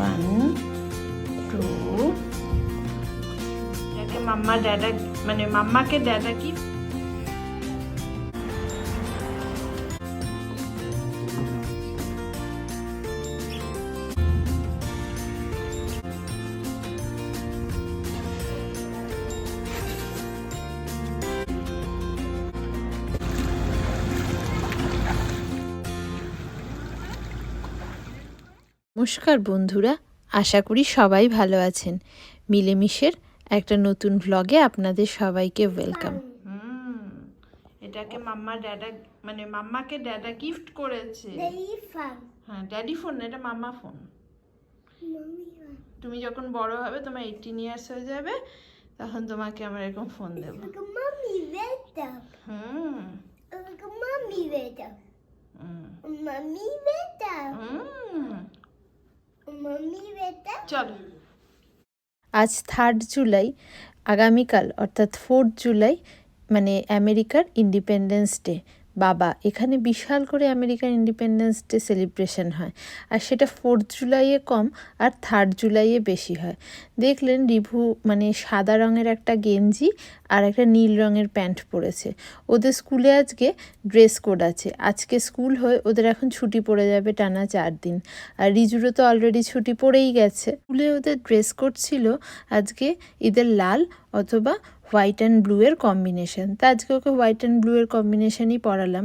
One two মাম্মা ড্যাডা মানে মাম্মাকে ড্যাডা কি নমস্কার বন্ধুরা আশা করি সবাই ভালো আছেন। মিলেমিশের একটা নতুন ভ্লগে আপনাদের সবাইকে ওয়েলকাম হুম এটাকে মাম্মা ড্যাডা মানে মাম্মাকে ড্যাডা গিফট করেছে। হ্যাঁ ড্যাডি ফোন না এটা মাম্মা ফোন তুমি যখন বড় হবে তোমার এইটিন ইয়ার্স হয়ে যাবে তখন তোমাকে আমরা এরকম ফোন দেবো। হুম। Look at mommy vet হুম। চলো। আজ থার্ড জুলাই আগামীকাল অর্থাৎ ফোর্থ জুলাই মানে আমেরিকার ইন্ডিপেন্ডেন্স ডে বাবা, এখানে বিশাল করে আমেরিকান ইন্ডিপেন্ডেন্স ডে সেলিব্রেশন হয়। আর সেটা ফোর্থ জুলাইয়ে কম, আর থার্ড জুলাইয়ে বেশি হয়। দেখলেন রিভু মানে সাদা রঙের একটা গেঞ্জি আর একটা নীল রঙের প্যান্ট পরেছে। ওদের স্কুলে আজকে ড্রেস কোড আছে। আজকে স্কুল হয়ে ওদের এখন ছুটি পড়ে যাবে টানা চার দিন। আর রিজুরও তো অলরেডি ছুটি পড়েই গেছে। স্কুলে ওদের ড্রেস কোড ছিল আজকে ঈদের লাল অথবা হোয়াইট অ্যান্ড ব্লু এর কম্বিনেশন। তা আজকে ওকে হোয়াইট অ্যান্ড ব্লু এর কম্বিনেশনই পরালাম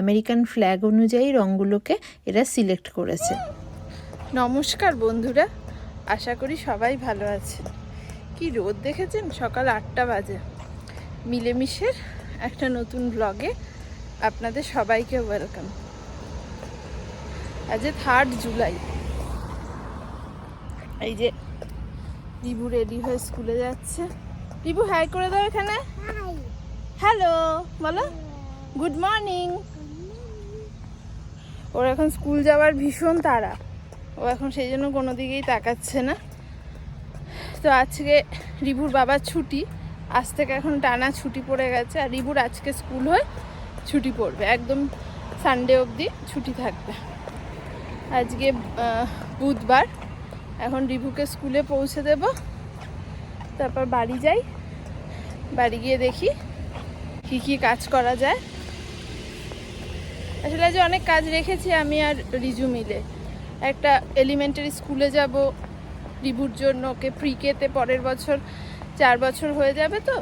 আমেরিকান ফ্ল্যাগ অনুযায়ী রঙগুলোকে এরা সিলেক্ট করেছে। নমস্কার বন্ধুরা, আশা করি সবাই ভালো আছে। কি রোদ দেখেছেন? সকাল আটটা বাজে। মিলেমিশের একটা নতুন ব্লগে আপনাদের সবাইকে ওয়েলকাম আজ থার্ড জুলাই। এই যে দিবু রেডি হয়ে স্কুলে যাচ্ছে। রিবু হাই করে দাও এখানে। হ্যালো বলো। গুড মর্নিং ওর এখন স্কুল যাওয়ার ভীষণ তাড়া। ও এখন সেই জন্য কোনো দিকেই তাকাচ্ছে না। তো আজকে রিবুর বাবার ছুটি। আজ থেকে এখন টানা ছুটি পড়ে গেছে। আর রিবুর আজকে স্কুল হয়ে ছুটি পড়বে। একদম সানডে অবধি ছুটি থাকবে। আজকে বুধবার। এখন রিভুকে স্কুলে পৌঁছে দেব। তারপর বাড়ি যাই। বাড়ি গিয়ে দেখি কি কি কাজ করা যায়। আসলে যে অনেক কাজ রেখেছি আমি আর রিজু মিলে। একটা এলিমেন্টারি স্কুলে যাব, রিবুর জন্য ওকে প্রিকেতে পরের বছর, চার বছর হয়ে যাবে তো।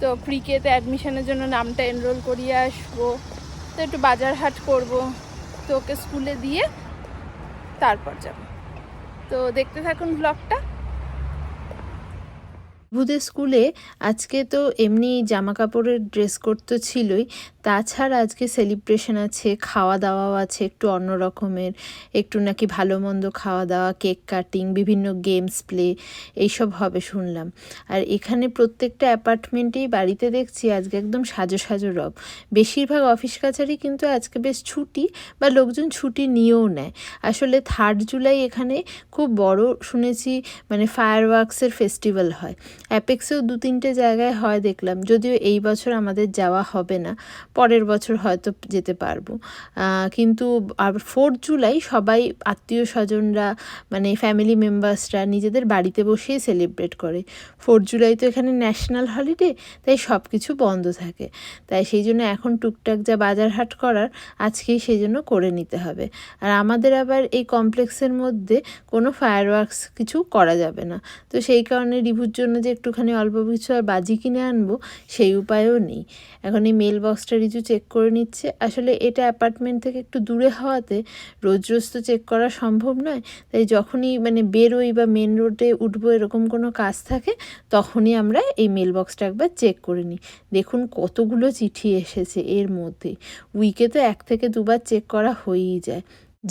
তো প্রিকেতে অ্যাডমিশনের জন্য নামটা এনরোল করিয়ে আসব। তো একটু বাজার হাট করব। তো ওকে স্কুলে দিয়ে তারপর যাব। তো দেখতে থাকুন ব্লগটা বুধের স্কুলে আজকে তো এমনি জামা কাপড়ের ড্রেস কোড তো ছিলই। তাছাড়া আজকে সেলিব্রেশন আছে খাওয়া দাওয়াও আছে, একটু অন্য রকমের, একটু নাকি ভালো মন্দ খাওয়া দাওয়া কেক কাটিং বিভিন্ন গেমস প্লে এইসব হবে শুনলাম। আর এখানে প্রত্যেকটা অ্যাপার্টমেন্টেই বাড়িতে দেখছি আজকে একদম সাজো সাজো রব। বেশিরভাগ অফিস কাছারি কিন্তু আজকে বেশ ছুটি বা লোকজন ছুটি নিয়েও নেয়। আসলে থার্ড জুলাই এখানে খুব বড় শুনেছি মানে ফায়ার ওয়ার্কসের ফেস্টিভ্যাল হয়। অ্যাপেক্সেও দু তিনটে জায়গায় হয় দেখলাম, যদিও এই বছর আমাদের যাওয়া হবে না, পরের বছর হয়তো যেতে পারব। কিন্তু আর ফোর্থ জুলাই সবাই আত্মীয় স্বজনরা মানে ফ্যামিলি মেম্বার্সরা নিজেদের বাড়িতে বসেই সেলিব্রেট করে। ফোর্থ জুলাই তো এখানে ন্যাশনাল হলিডে তাই সব কিছু বন্ধ থাকে। তাই সেই জন্য এখন টুকটাক যা বাজার হাট করার, আজকেই সেই জন্য করে নিতে হবে। আর আমাদের আবার এই কমপ্লেক্সের মধ্যে কোনো ফায়ার কিছু করা যাবে না। তো সেই কারণে রিভুর জন্য যে একটুখানি অল্প কিছু আর বাজি কিনে আনব, সেই উপায়ও নেই। এখন এই মেল বক্সটা রিজু চেক করে নিচ্ছে। আসলে এটা অ্যাপার্টমেন্ট থেকে একটু দূরে হওয়াতে রোজ রোজ তো চেক করা সম্ভব নয়। তাই যখনই মানে বেরোই বা মেন রোডে উঠবো এরকম কোনো কাজ থাকে, তখনই আমরা এই মেল বক্সটা একবার চেক করে নিই। দেখুন কতগুলো চিঠি এসেছে এর মধ্যে। উইকে তো এক থেকে দুবার চেক করা হয়েই যায়।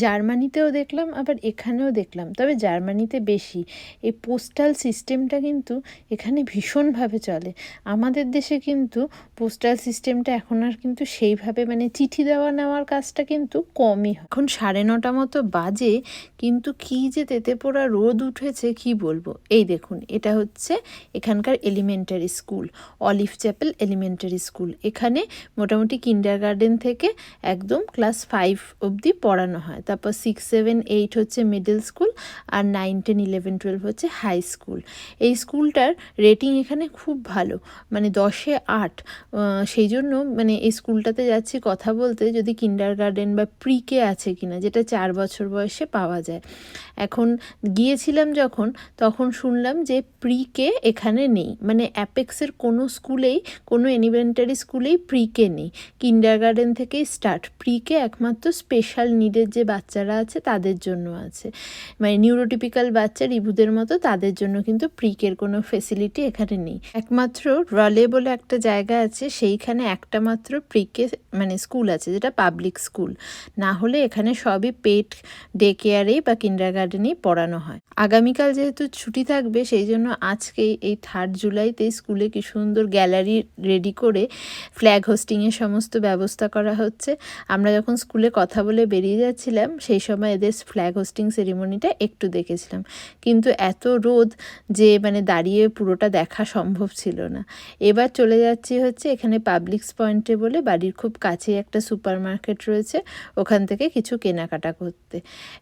জার্মানিতেও দেখলাম, আবার এখানেও দেখলাম। তবে জার্মানিতে বেশি। এই পোস্টাল সিস্টেমটা কিন্তু এখানে ভীষণভাবে চলে। আমাদের দেশে কিন্তু পোস্টাল সিস্টেমটা এখন আর কিন্তু সেইভাবে মানে চিঠি দেওয়া নেওয়ার কাজটা কিন্তু কমই হয়। এখন সাড়ে নটা মতো বাজে, কিন্তু কি যে তেতে পোড়া রোদ উঠেছে, কি বলব? এই দেখুন, এটা হচ্ছে এখানকার elementary school, Olive Chapel elementary school. এখানে মোটামুটি কিন্ডার গার্ডেন থেকে একদম ক্লাস ফাইভ অবধি পড়ানো হয়। তারপর সিক্স সেভেন এইট হচ্ছে মিডল স্কুল আর নাইন টেন ইলেভেন টুয়েলভ হচ্ছে হাই স্কুল এই স্কুলটার রেটিং এখানে খুব ভালো মানে দশে আট। সেই জন্য মানে এই স্কুলটাতে যাচ্ছি কথা বলতে যদি কিন্ডার গার্ডেন বা প্রিকে আছে কিনা, যেটা চার বছর বয়সে পাওয়া যায়। এখন গিয়েছিলাম যখন, তখন শুনলাম যে প্রিকে এখানে নেই। মানে অ্যাপেক্সের কোনো স্কুলেই কোনো এলিমেন্টারি স্কুলেই প্রিকে নেই। কিন্ডার গার্ডেন থেকেই স্টার্ট প্রিকে একমাত্র স্পেশাল নিডের যে বাচ্চারা আছে, তাদের জন্য আছে। মানে নিউরোটিপিক্যাল বাচ্চা রিভুদের মতো তাদের জন্য কিন্তু প্রিকের কোনো ফেসিলিটি এখানে নেই। একমাত্র রলে বলে একটা জায়গা আছে, সেইখানে একটা মাত্র প্রিকে মানে স্কুল আছে, যেটা পাবলিক স্কুল না হলে এখানে সবই পেট ডে কেয়ারেই বা কিন্ডার গার্ডেনেই পড়ানো হয়। আগামীকাল যেহেতু ছুটি থাকবে, সেই জন্য আজকেই এই থার্ড জুলাইতে স্কুলে কি সুন্দর গ্যালারি রেডি করে ফ্ল্যাগ হোস্টিংয়ের সমস্ত ব্যবস্থা করা হচ্ছে। আমরা যখন স্কুলে কথা বলে বেরিয়ে যাচ্ছিলাম সেই সময় এদের ফ্ল্যাগ হোস্টিং সেরিমনিটা একটু দেখেছিলাম। কিন্তু এত রোদ যে মানে দাঁড়িয়ে পুরোটা দেখা সম্ভব ছিল না। এবার চলে যাচ্ছি হচ্ছে এখানে পাবলিক্স পয়েন্টে বলে বাড়ির খুব কাছে একটা সুপার মার্কেট রয়েছে, ওখান থেকে কিছু কেনাকাটা করতে।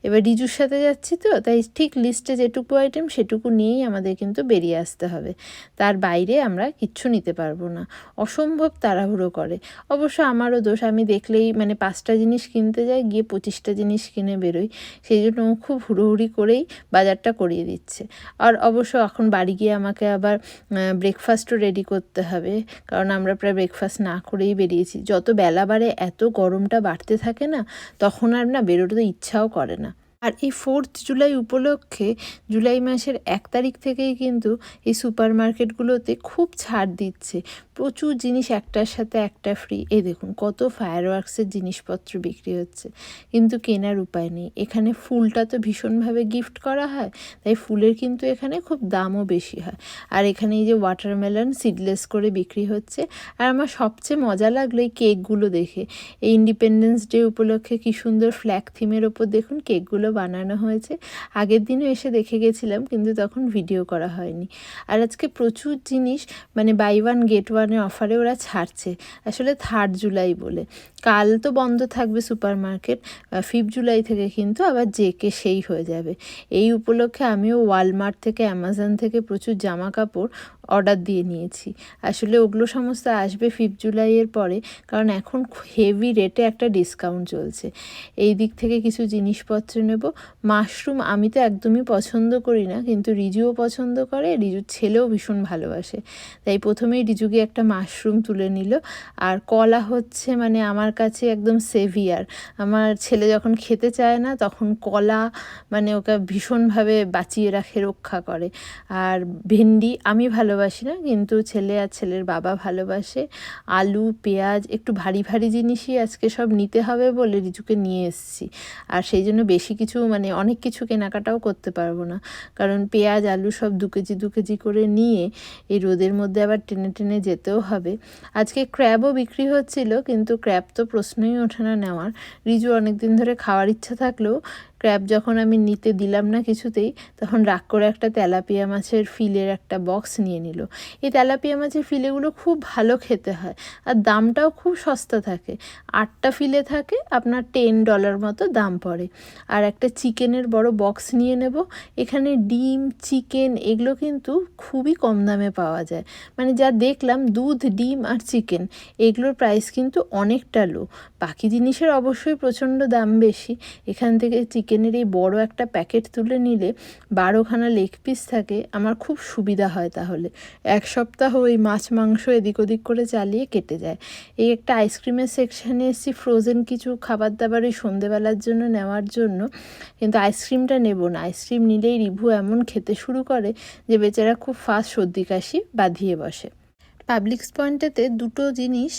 এবার রিজুর সাথে যাচ্ছি তো, তাই ঠিক লিস্টে যেটুকু আইটেম সেটুকু নিয়েই আমাদের কিন্তু বেরিয়ে আসতে হবে। তার বাইরে আমরা কিচ্ছু নিতে পারব না। অসম্ভব তাড়াহুড়ো করে। অবশ্য আমারও দোষ, আমি দেখলেই মানে পাঁচটা জিনিস কিনতে যাই, গিয়ে পঁচিশটা জিনিস কিনে বেরোই, সেই জন্য ও খুব হুড়োহুড়ি করেই বাজারটা করিয়ে দিচ্ছে। আর অবশ্য এখন বাড়ি গিয়ে আমাকে আবার ব্রেকফাস্টও রেডি করতে হবে, কারণ আমরা প্রায় ব্রেকফাস্ট না করেই বেরিয়েছি। যত বেলা বাড়ে, এত গরমটা বাড়তে থাকে না, তখন আর না বেরোতে ইচ্ছাও করে না। আর এই ফোর্থ জুলাই উপলক্ষে জুলাই মাসের এক তারিখ থেকেই কিন্তু এই সুপার মার্কেটগুলোতে খুব ছাড় দিচ্ছে। প্রচুর জিনিস একটার সাথে একটা ফ্রি এই দেখুন, কত ফায়ার ওয়ার্কসের জিনিসপত্র বিক্রি হচ্ছে। কিন্তু কেনার উপায় নেই। এখানে ফুলটা তো ভীষণভাবে গিফট করা হয়, তাই ফুলের কিন্তু এখানে খুব দামও বেশি হয়। আর এখানে এই যে ওয়াটারমেলন সিডলেস করে বিক্রি হচ্ছে। আর আমার সবচেয়ে মজা লাগল এই কেকগুলো দেখে। এই ইন্ডিপেন্ডেন্স ডে উপলক্ষে কি সুন্দর ফ্ল্যাগ থিমের ওপর দেখুন কেকগুলো বানানো হয়েছে। আগের দিনও এসে দেখে গেছিলাম, কিন্তু তখন ভিডিও করা হয়নি। আর আজকে প্রচুর জিনিস মানে বাই ওয়ান গেট ওয়ানের অফারে ওরা ছাড়ছে। আসলে থার্ড জুলাই বলে। কাল তো বন্ধ থাকবে সুপার মার্কেট ফিফ জুলাই থেকে কিন্তু আবার জেকে সেই হয়ে যাবে। এই উপলক্ষে আমিও ওয়ালমার্ট থেকে অ্যামাজন থেকে প্রচুর জামা কাপড় অর্ডার দিয়ে নিয়েছি। আসলে ওগুলো সমস্ত আসবে ফিফ জুলাইয়ের পরে, কারণ এখন হেভি রেটে একটা ডিসকাউন্ট চলছে। এই দিক থেকে কিছু জিনিসপত্র নেব। মাশরুম আমি তো একদমই পছন্দ করি না, কিন্তু রিজুও পছন্দ করে, রিজুর ছেলেও ভীষণ ভালোবাসে। তাই প্রথমেই রিজুকে একটা মাশরুম তুলে নিল। আর কলা হচ্ছে মানে আমার কাছে একদম সেভিয়ার। আমার ছেলে যখন খেতে চায় না, তখন কলা মানে ওকে ভীষণভাবে বাঁচিয়ে রাখে, রক্ষা করে। আর ভেন্ডি আমি ভালোবাসি না, কিন্তু ছেলে আর ছেলের বাবা ভালোবাসে। আলু, পেঁয়াজ, একটু ভারী ভারী জিনিসই আজকে সব নিতে হবে বলে রিজুকে নিয়ে এসেছি। আর সেই জন্য বেশি কিছু মানে অনেক কিছু কেনাকাটাও করতে পারব না। কারণ পেঁয়াজ, আলু সব দু কেজি দু কেজি করে নিয়ে এই রোদের মধ্যে আবার টেনে টেনে যেতেও হবে। আজকে ক্র্যাবও বিক্রি হচ্ছিল, কিন্তু ক্র্যাব তো প্রশ্নই ওঠে না নেওয়ার। রিজু অনেক দিন ধরে খাওয়ার ইচ্ছা থাকলেও ক্র্যাব যখন আমি নিতে দিলাম না কিছুতেই, তখন রাগ করে একটা তেলাপিয়া মাছের ফিলের একটা বক্স নিয়ে নিল। এই তেলাপিয়া মাছের ফিলেগুলো খুব ভালো খেতে হয় আর দামটাও খুব সস্তা থাকে। আটটা ফিলে থাকে, আপনার টেন ডলার মতো দাম পড়ে। আর একটা চিকেনের বড় বক্স নিয়ে নেব, এখানে ডিম, চিকেন এগুলো কিন্তু খুবই কম দামে পাওয়া যায়। মানে যা দেখলাম, দুধ, ডিম আর চিকেন, এগুলোর প্রাইস কিন্তু অনেকটা লো বাকি জিনিসের অবশ্যই প্রচণ্ড দাম বেশি। এখান থেকে চিকেনের এই বড় একটা প্যাকেট তুলে নিলে বারোখানা লেগ পিস থাকে, আমার খুব সুবিধা হয় তাহলে। এক সপ্তাহ ওই মাছ মাংস এদিক ওদিক করে চালিয়ে কেটে যায়। এই একটা আইসক্রিমের সেকশানে এসেছি ফ্রোজেন কিছু খাবার দাবার ওই সন্ধেবেলার জন্য নেওয়ার জন্য। কিন্তু আইসক্রিমটা নেব না। আইসক্রিম নিলেই রিভু এমন খেতে শুরু করে যে বেচারা খুব ফাস্ট সর্দি কাশি বাঁধিয়ে বসে। পাবলিক্স পয়েন্টেতে দুটো জিনিস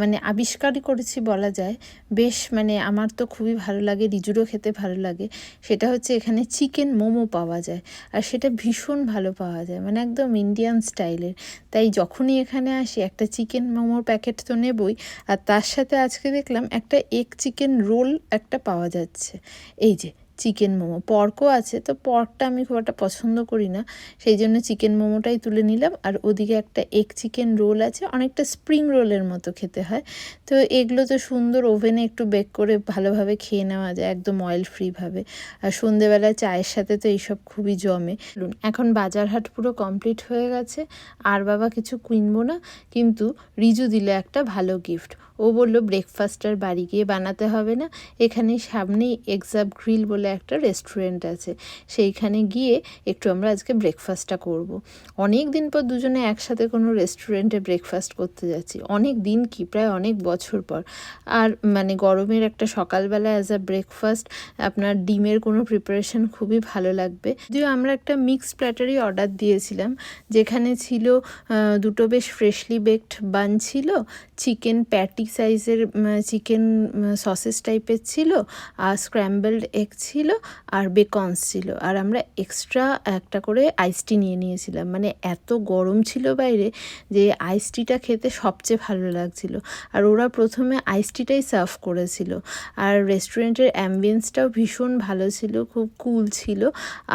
মানে আবিষ্কারই করেছি বলা যায়। বেশ মানে আমার তো খুবই ভালো লাগে, রিজুরও খেতে ভালো লাগে। সেটা হচ্ছে এখানে চিকেন মোমো পাওয়া যায়। আর সেটা ভীষণ ভালো পাওয়া যায় মানে একদম ইন্ডিয়ান স্টাইলের তাই যখনই এখানে আসি, একটা চিকেন মোমোর প্যাকেট তো নেবই। আর তার সাথে আজকে দেখলাম একটা এগ চিকেন রোল একটা পাওয়া যাচ্ছে। এই যে চিকেন মোমো। পর্কও আছে, তো পর্কটা আমি খুব একটা পছন্দ করি না। সেই জন্য চিকেন মোমোটাই তুলে নিলাম। আর ওদিকে একটা এগ চিকেন রোল আছে, অনেকটা স্প্রিং রোলের মতো খেতে হয়। তো এগুলো তো সুন্দর ওভেনে একটু বেক করে ভালোভাবে খেয়ে নেওয়া যায়, একদম অয়েল ফ্রিভাবে আর সন্ধেবেলা চায়ের সাথে তো এইসব খুবই জমে। এখন বাজার হাট পুরো কমপ্লিট হয়ে গেছে। আর বাবা কিছু কিনবো না, কিন্তু রিজু দিলে একটা ভালো গিফট ও বলল ব্রেকফাস্ট আর বাড়ি গিয়ে বানাতে হবে না। এখানে সামনেই এক্সাপ গ্রিল বলে একটা রেস্টুরেন্ট আছে। সেইখানে গিয়ে একটু আমরা আজকে ব্রেকফাস্টটা করব। অনেক দিন পর দুজনে একসাথে কোনো রেস্টুরেন্টে ব্রেকফাস্ট করতে যাচ্ছি। অনেক দিন কি, প্রায় অনেক বছর পর। আর মানে গরমের একটা সকালবেলা অ্যাজ আ ব্রেকফাস্ট আপনার ডিমের কোনো প্রিপারেশন খুবই ভালো লাগবে। যদিও আমরা একটা মিক্সড প্ল্যাটারই অর্ডার দিয়েছিলাম, যেখানে ছিল দুটো বেশ ফ্রেশলি বেকড বান ছিল চিকেন প্যাটি সাইজের চিকেন সসেস টাইপের ছিল, আর স্ক্র্যাম্বলড এগ ছিল, আর বেকনস ছিল। আর আমরা এক্সট্রা একটা করে আইস টি নিয়ে নিয়েছিলাম। মানে এত গরম ছিল বাইরে যে আইস টিটা খেতে সবচেয়ে ভালো লাগছিল। আর ওরা প্রথমে আইস টিটাই সার্ভ করেছিল। আর রেস্টুরেন্টের অ্যাম্বিয়েন্সটাও ভীষণ ভালো ছিল, খুব কুল ছিল।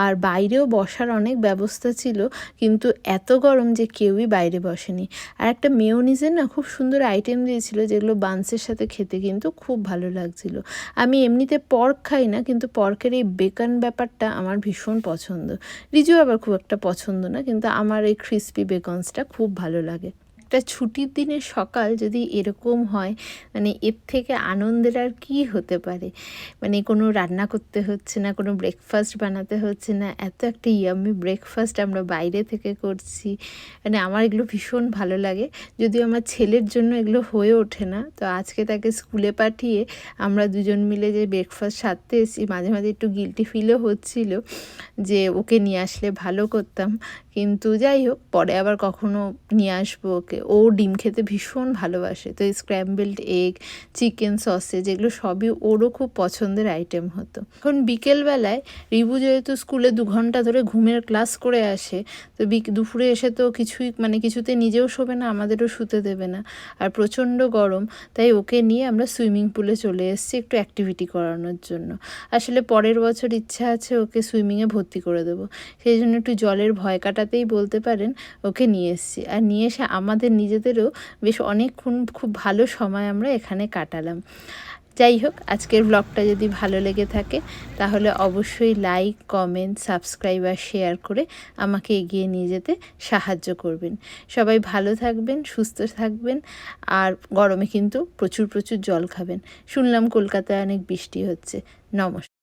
আর বাইরেও বসার অনেক ব্যবস্থা ছিল, কিন্তু এত গরম যে কেউই বাইরে বসেনি। আর একটা মেয়োনিজের না খুব সুন্দর আইটেম দিয়েছিল যেগুলো বান্সের সাথে খেতে কিন্তু খুব ভালো লাগছিল। আমি এমনিতে পর্ক খাই না, কিন্তু পর্কের এই বেকন ব্যাপারটা আমার ভীষণ পছন্দ। রিজু আবার খুব একটা পছন্দ না, কিন্তু আমার এই ক্রিস্পি বেকনসটা খুব ভালো লাগে। একটা ছুটির দিনের সকাল যদি এরকম হয় মানে এর থেকে আনন্দের আর কি হতে পারে? মানে কোনো রান্না করতে হচ্ছে না, কোনো ব্রেকফাস্ট বানাতে হচ্ছে না, এত একটা ইয়ামি ব্রেকফাস্ট আমরা বাইরে থেকে করছি। মানে আমার এগুলো ভীষণ ভালো লাগে। যদিও আমার ছেলের জন্য এগুলো হয়ে ওঠে না, তো আজকে তাকে স্কুলে পাঠিয়ে আমরা দুজন মিলে যে ব্রেকফাস্ট সারতে এসেছি, মাঝে মাঝে একটু গিলটি ফিলও হচ্ছিল যে ওকে নিয়ে আসলে ভালো করতাম। কিন্তু যাই হোক, পরে আবার কখনো নিয়ে আসব ওকে। ও ডিম খেতে ভীষণ ভালোবাসে। তো স্ক্র্যাম্বলড এগ চিকেন সসেজ এগুলো সবই ওরও খুব পছন্দের আইটেম হতো। এখন বিকেলবেলায় রিবু যেহেতু স্কুলে দু ঘণ্টা ধরে ঘুমের ক্লাস করে আসে, তো দুপুরে এসে তো কিছুই মানে কিছুতে নিজেও শোবে না, আমাদেরও শুতে দেবে না। আর প্রচণ্ড গরম, তাই ওকে নিয়ে আমরা সুইমিং পুলে চলে এসেছি একটু অ্যাক্টিভিটি করানোর জন্য। আসলে পরের বছর ইচ্ছা আছে ওকে সুইমিংয়ে ভর্তি করে দেবো। সেই জন্য একটু জলের ভয় কাটাতেই বলতে পারেন, ওকে নিয়ে এসেছি। আর নিয়ে এসে আমাদের নিজেদেরও বেশ অনেকক্ষণ খুব ভালো সময় আমরা এখানে কাটালাম। যাই হোক, আজকের ব্লগটা যদি ভালো লেগে থাকে, তাহলে অবশ্যই লাইক কমেন্ট সাবস্ক্রাইব আর শেয়ার করে আমাকে এগিয়ে নিয়ে যেতে সাহায্য করবেন। সবাই ভালো থাকবেন, সুস্থ থাকবেন, আর গরমে কিন্তু প্রচুর প্রচুর জল খাবেন। শুনলাম কলকাতায় অনেক বৃষ্টি হচ্ছে। নমস্কার।